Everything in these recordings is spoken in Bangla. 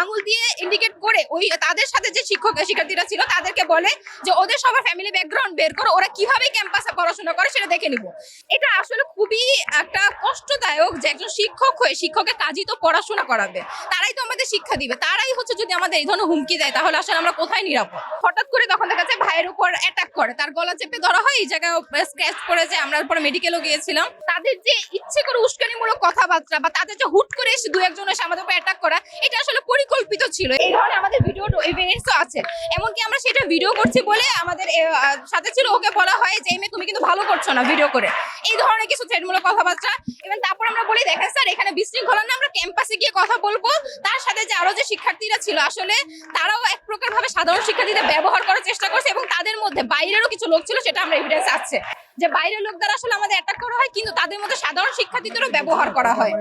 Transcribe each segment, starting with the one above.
আঙুল দিয়ে ইন্ডিকেট করে ওই তাদের সাথে যে শিক্ষক শিক্ষার্থীরা ছিল, তাদেরকে বলে যে ওদের সবার ফ্যামিলি ব্যাকগ্রাউন্ড বের করো, ওরা কীভাবে ক্যাম্পাসে পড়াশোনা করে সেটা দেখে নিব। এটা আসলে খুবই একটা কষ্টদায়ক যে একজন শিক্ষক হয়ে শিক্ষকের কাজই তো পড়াশোনা করাবে। তারাই তো আমাদের শিক্ষা দিবে। তারাই হচ্ছে যদি আমাদের এই ধরনের হুমকি দেয়, তাহলে আসলে আমরা কোথায় নিরাপদ? হঠাৎ করে তখন দেখা যাচ্ছে ভাইয়ের উপর অ্যাটাক করে। তার গলা চেপে ধরা হয়, এই জায়গায় স্ক্র্যাচ করে যে আমরা পরে মেডিকেলও গিয়েছিলাম। তাদের যে ইচ্ছে করে উস্কানিমূলক কথাবার্তা বা তাদের যে হুট করে এসে দু একজন এসে আমাদের উপর অ্যাটাক করা, এটা আসলে পরিকল্পিত ছিল। এই ধরনের আমাদের ভিডিও এভিডেন্সও আছে। এমনকি আমরা সেটা ভিডিও করছি বলে আমাদের সাথে ছিল ওকে বলা হয় যে, এই মেয়ে তুমি কিন্তু ভালো করছ না ভিডিও করে। এই ধরনের কিছু থ্রেডমূলক কথাবার্তা। এবং তারপর আমরা বলি, দেখেন স্যার এখানে বিশৃঙ্খলা না, আমরা ক্যাম্পাসে গিয়ে কথা বলব। তার সাথে যে আরও যে শিক্ষার্থীরা ছিল, আসলে তারাও এক প্রকার ভাবে সাধারণ শিক্ষার্থীদের ব্যবহার করার চেষ্টা করছে এবং তাদের মধ্যে বাইরেরও কিছু লোক ছিল, সেটা আমরা এভিডেন্স আছে। যে বাইরের লোক দ্বারা আসলে আমাদের অ্যাটাক করা হয়, কিন্তু তাদের মধ্যে সাধারণ শিক্ষার্থীদেরও ব্যবহার করা হয়।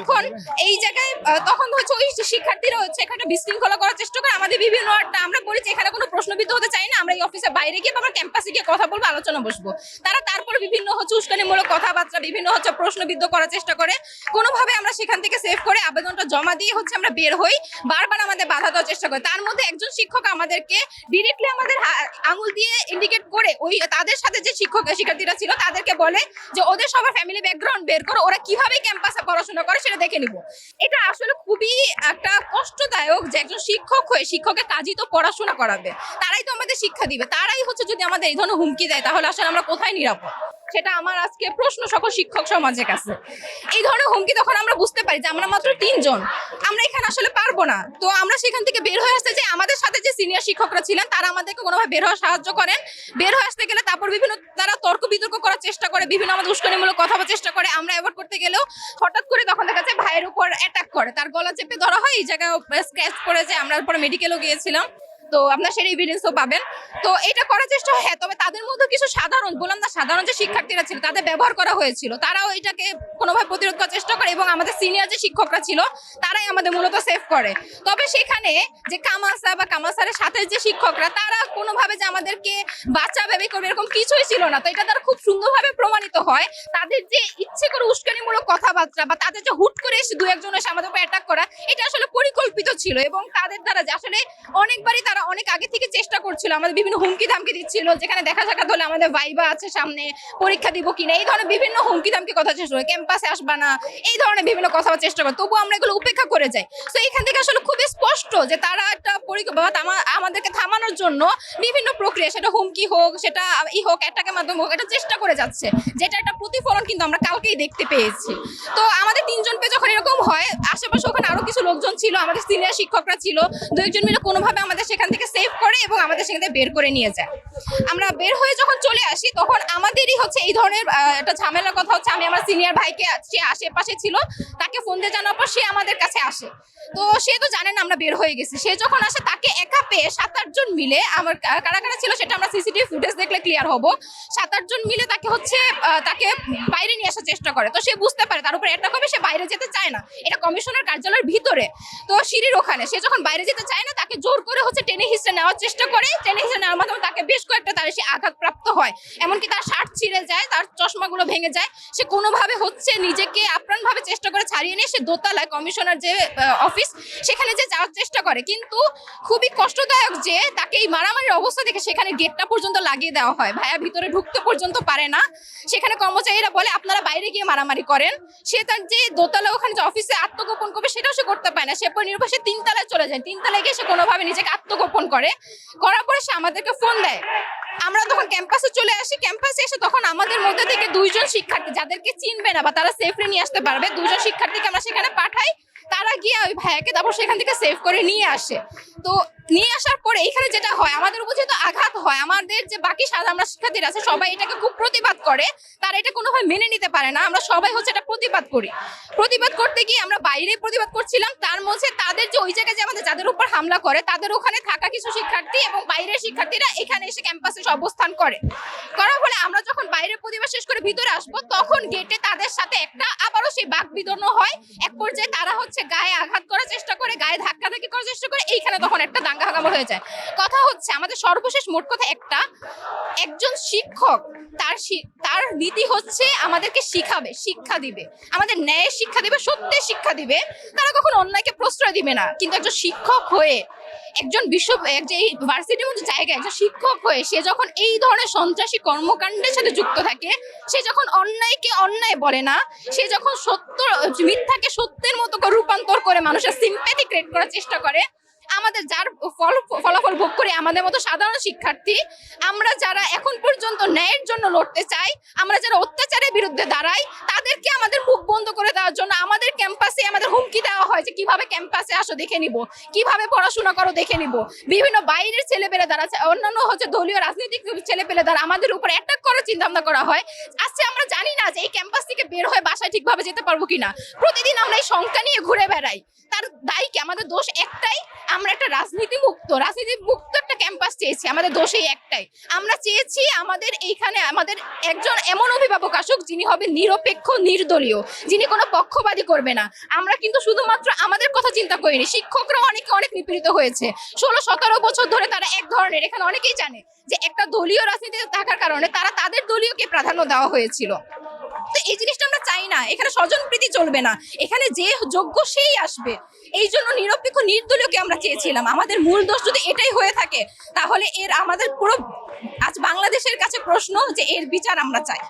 এখন এই জায়গায় তখন হচ্ছে ওই শিক্ষার্থীরা হচ্ছে এখানে বিশৃঙ্খলা করার চেষ্টা করে। আমাদের বিভিন্ন আমরা বলি যে এখানে কোনো প্রশ্নবিদ্ধ হতে চাই না। আমরা এই অফিসের বাইরে গিয়ে আমরা ক্যাম্পাসে গিয়ে কথা বলব, আলোচনা বসবো। তারা তারপর বিভিন্ন হচ্ছে উস্কানিমূলক কথাবার্তা, বিভিন্ন হচ্ছে প্রশ্নবিদ্ধ করার চেষ্টা করে। কোনোভাবে আমরা সেখান থেকে সেভ করে আবেদনটা জমা দিয়ে হচ্ছে আমরা বের হই, বারবার আমাদের বাধা দেওয়ার চেষ্টা করে। তার মধ্যে একজন শিক্ষক আমাদেরকে ডিরেক্টলি আমাদের আঙুল দিয়ে ইন্ডিকেট করে ওই তাদের সাথে যে শিক্ষক শিক্ষার্থীরা ছিল, তাদেরকে বলে যে ওদের সবার ফ্যামিলি ব্যাকগ্রাউন্ড বের করো, ওরা কীভাবে ক্যাম্পাসে পড়াশোনা করে সেটা দেখে নিব। এটা আসলে খুবই একটা কষ্টদায়ক যে একজন শিক্ষক হয়ে শিক্ষকের কাজই তো পড়াশোনা করাবে। তারাই তো আমাদের শিক্ষা দিবে। তারাই হচ্ছে যদি আমাদের এই ধরনের হুমকি দেয়, তাহলে আসলে আমরা কোথায় নিরাপদ? সেটা আমার আজকে প্রশ্ন সকল শিক্ষক সমাজের কাছে। এই ধরনের হুমকি তখন আমরা বুঝতে পারি যে আমরা মাত্র তিনজন। আমরা এখানে আসলে পারব না। তো আমরা সেখান থেকে বের হয়ে আসতে যে আমাদের সাথে যে সিনিয়র শিক্ষকরা ছিলেন, তারা আমাদেরকে কোনোভাবে বের হওয়ার সাহায্য করেন। বের হয়ে আসতে গেলে তারপর বিভিন্ন তারা তর্ক বিতর্ক করার চেষ্টা করে, বিভিন্ন আমাদের উস্কানিমূলক কথা বলার চেষ্টা করে। আমরা অ্যাভয়েড করতে গেলেও হঠাৎ করে তখন দেখা যায় ভাইয়ের উপর অ্যাটাক করে। তার গলা চেপে ধরা হয়। এই জায়গায় স্ক্র্যাচ করে যে আমরা পরে মেডিকেলও গিয়েছিলাম। তো আপনার সেই এভিডেন্সও পাবেন। তো এটা করার চেষ্টা হ্যাঁ তবে তাদের মধ্যে কিছু সাধারণ বললাম না, সাধারণ যে শিক্ষার্থীরা ছিল, তাদের ব্যবহার করা হয়েছিল। তারাও এটাকে কোনোভাবে প্রতিরোধ করার চেষ্টা করে এবং আমাদের সিনিয়র যে শিক্ষকরা ছিল, তারাই আমাদের মূলত সেভ করে। তবে সেখানে যে কামাসা বা কামাসারের সাথে যে শিক্ষকরা, তারা কোনোভাবে যে আমাদেরকে বাচ্চা ভেবে করবে এরকম কিছুই ছিল না। তো এটা তারা খুব সুন্দরভাবে প্রমাণিত হয়। তাদের যে ইচ্ছে করে উস্কানিমূলক কথাবার্তা বা তাদের যে হুট করে এসে দু একজন এসে আমাদের উপর অ্যাটাক করা, এটা আসলে পরিকল্পিত ছিল এবং তাদের দ্বারা যে আসলে অনেকবারই তারা অনেক আগে থেকে চেষ্টা করছিল, আমাদের বিভিন্ন হুমকি ধামকি দিচ্ছিল, যেখানে দেখা সাক্ষাৎ হলে আমাদের ভাইবা আছে সামনে, পরীক্ষা দিব কিনা, এই ধরনের বিভিন্ন হুমকি ধামকি কথা চেষ্টা করে ক্যাম্পাসে আসবা না, এই ধরনের বিভিন্ন কথা চেষ্টা করে, তবুও আমরা এগুলো উপেক্ষা করে যাই। তো এখান থেকে আসলে খুবই স্পষ্ট যে তারা একটা তামা- আমাদেরকে থামানোর জন্য বিভিন্ন প্রক্রিয়া, সেটা হুমকি হোক, সেটা ই হোক অ্যাটাকের মাধ্যমে হোক এটা চেষ্টা করে যাচ্ছে, যেটা একটা প্রতিফলন কিন্তু আমরা কালকেই দেখতে পেয়েছি। তো আমাদের তিনজন পেয়ে যখন এরকম হয়, আশেপাশে ওখানে আরও কিছু লোকজন ছিল, আমাদের সিনিয়র শিক্ষকরা ছিল দু একজন মিলে কোনোভাবে আমাদের সেখান থেকে সেভ করে এবং আমাদের সেখান থেকে বের করে নিয়ে যায়। আমরা বের হয়ে যখন চলে আসি, তখন আমাদেরই হচ্ছে এই ধরনের একটা ঝামেলার কথা হচ্ছে। আমি আমার সিনিয়র ভাইকে সে আশেপাশে ছিল, তাকে ফোন দিয়ে জানার পর সে আমাদের কাছে আসে। তো সে তো জানেন আমরা বের হয়ে গেছি। সে যখন আসে, তাকে একা পেয়ে সাত আটজন মিলে আমার কারা কারা ছিল সেটা আমরা সিসিটিভি ফুটেজ দেখলে ক্লিয়ার হব। সাত আটজন মিলে তাকে হচ্ছে তাকে বাইরে নিয়ে আসার চেষ্টা করে। তো সে বুঝতে পারে, তার উপরে অ্যাটাক হবে, সে বাইরে যেতে চায় না। এটা কমিশনার কার্যালয়ের ভিতরে। তো সিঁড়ির ওখানে। সে যখন বাইরে যেতে চায় না, তাকে জোর করে হচ্ছে টেনে হিসেবে নেওয়ার চেষ্টা করে। টেনে হিসেবে নেওয়ার মাধ্যমে তাকে বেশ কয়েকটা তার সে আঘাতপ্রাপ্ত হয়। এমনকি তার শার্ট ছিঁড়ে যায়, তার চশমাগুলো ভেঙে যায়। সে কোনোভাবে হচ্ছে নিজেকে আপ্রাণভাবে চেষ্টা করে ছাড়িয়ে নিয়ে সে দোতলায় কমিশনার যে অফিস, সেখানে যে যাওয়ার চেষ্টা করে। কিন্তু খুবই কষ্টদায়ক যে, তাকে এই মারামারির অবস্থা দেখে সেখানে গেটটা পর্যন্ত লাগিয়ে দেওয়া হয়। ভাইয়া ভিতরে ঢুকতে পর্যন্ত পারে না। সেখানে কর্মচারীরা বলে, আপনারা বাইরে গিয়ে মারামারি করেন। সে তার যে দোতলা, ওখানে যে অফিসে আত্মগোপন করবে, সেটাও সে করতে পারে না। সে পর নির্ভর সে তিনতলায় চলে যায়। তিনতলায় গিয়ে সে কোনোভাবে নিজেকে আত্মগোপন করে। করার পরে সে আমাদেরকে ফোন দেয়। আমরা তখন ক্যাম্পাসে চলে আসি, ক্যাম্পাসে এসে তখন আমাদের মধ্যে থেকে দুইজন শিক্ষার্থী যাদেরকে চিনবে না বা তারা সেফলি নিয়ে আসতে পারবে দুজন শিক্ষার্থীকে আমরা সেখানে পাঠাই, তারা গিয়ে ওই ভাইয়াকে তারপর সেখান থেকে সেভ করে নিয়ে আসে। তো নিয়ে আসার পরে এখানে যেটা হয়, আমাদের উপর যেহেতু আঘাত হয়, আমাদের যে বাকি সাধারণ শিক্ষার্থীরা আছে, সবাই এটাকে খুব প্রতিবাদ করে। তারা এটা কোনোভাবে মেনে নিতে পারে না। আমরা সবাই হচ্ছে এটা প্রতিবাদ করি। প্রতিবাদ করতে গিয়ে আমরা বাইরে প্রতিবাদ করছিলাম। তার মধ্যে তাদের যে ওই জায়গায় যে আমাদের, যাদের উপর হামলা করে, তাদের ওখানে থাকা কিছু শিক্ষার্থী এবং বাইরের শিক্ষার্থীরা এখানে এসে ক্যাম্পাসে অবস্থান করে। করার ফলে আমরা যখন বাইরে প্রতিবাদ শেষ করে ভিতরে আসব, তখন গেটে তাদের সাথে একটা আবারও সেই বাক বিদর্ণ হয়। এক পর্যায়ে তারা হচ্ছে গায়ে আঘাত করার চেষ্টা করে, গায়ে ধাক্কাধাক্কি করার চেষ্টা করে, এইখানে তখন একটা দাঙ্গা হাঙ্গামা হয়ে যায়। কথা হচ্ছে, আমাদের সর্বশেষ মোট কথা একটা, একজন শিক্ষক, তার তার নীতি হচ্ছে আমাদেরকে শিখাবে, শিক্ষা দিবে। আমাদের ন্যায়ের শিক্ষা দিবে, সত্যের শিক্ষা দিবে। তারা কখনো অন্যায়কে প্রশ্রয় দিবে না। কিন্তু একজন শিক্ষক হয়ে, একজন বিশ্ব যে ভার্সিটির জায়গায় একজন শিক্ষক হয়ে, সে যখন এই ধরনের সন্ত্রাসী কর্মকাণ্ডের সাথে যুক্ত থাকে, সে যখন অন্যায়কে অন্যায় বলে না, সে যখন সত্য, মিথ্যাকে সত্যের মতো রূপান্তর করে মানুষের সিম্প্যাথি ক্রিয়েট করার চেষ্টা করে আমাদের যার ফল, ফলাফল ভোগ করে, আমাদের মতো সাধারণ শিক্ষার্থী, আমরা যারা এখন পর্যন্ত ন্যায়ের জন্য লড়তে চাই, আমরা যারা অত্যাচারের বিরুদ্ধে দাঁড়াই, তাদেরকে আমাদের মুখ বন্ধ করে দেওয়ার জন্য আমাদের ক্যাম্পাসে আমাদের হুমকি দেওয়া হয় যে কীভাবে ক্যাম্পাসে আসো দেখে নিব? কীভাবে পড়াশোনা করো দেখে নিব? বিভিন্ন বাইরের ছেলেপেলে দ্বারা অন্যান্য হচ্ছে দলীয় রাজনৈতিক ছেলেপেলে দ্বারা আমাদের উপর অ্যাটাক করার ভাবনা করা হয়। আজকে আমরা জানি না যে এই ক্যাম্পাস থেকে বের হয়ে বাসায় ঠিকভাবে যেতে পারব কিনা। প্রতিদিন আমরা এই শঙ্কা নিয়ে ঘুরে বেড়াই। তার দায়ী কি? আমাদের দোষ একটাই, আমরা একটা রাজনীতি মুক্ত রাজনীতি মুক্ত ক্যাম্পাস চেয়েছি, আমাদের দোষ একটাই। আমরা চেয়েছি আমাদের এইখানে, আমাদের একজন এমন অভিভাবক আসুক যিনি হবে নিরপেক্ষ, নির্দলীয়, যিনি কোনো পক্ষবাদী করবে না। আমরা কিন্তু শুধুমাত্র আমাদের কথা চিন্তা করিনি, শিক্ষকরা অনেকে অনেক নিপীড়িত হয়েছে। ষোলো, সতেরো বছর ধরে তারা এক ধরনের, এখানে অনেকেই জানে যে একটা দলীয় রাজনীতিতে থাকার কারণে তারা তাদের দলীয়কে প্রাধান্য দেওয়া হয়েছিল। তো এই জিনিসটা আমরা চাই না। এখানে স্বজন প্রীতি চলবে না। এখানে যে যোগ্য সেই আসবে। এই জন্য নিরপেক্ষ, নির্দলীয়কে আমরা চেয়েছিলাম। আমাদের মূল দোষ যদি এটাই হয়ে থাকে, তাহলে এর আমাদের পুরো আজ বাংলাদেশের কাছে প্রশ্ন যে এর বিচার আমরা চাই।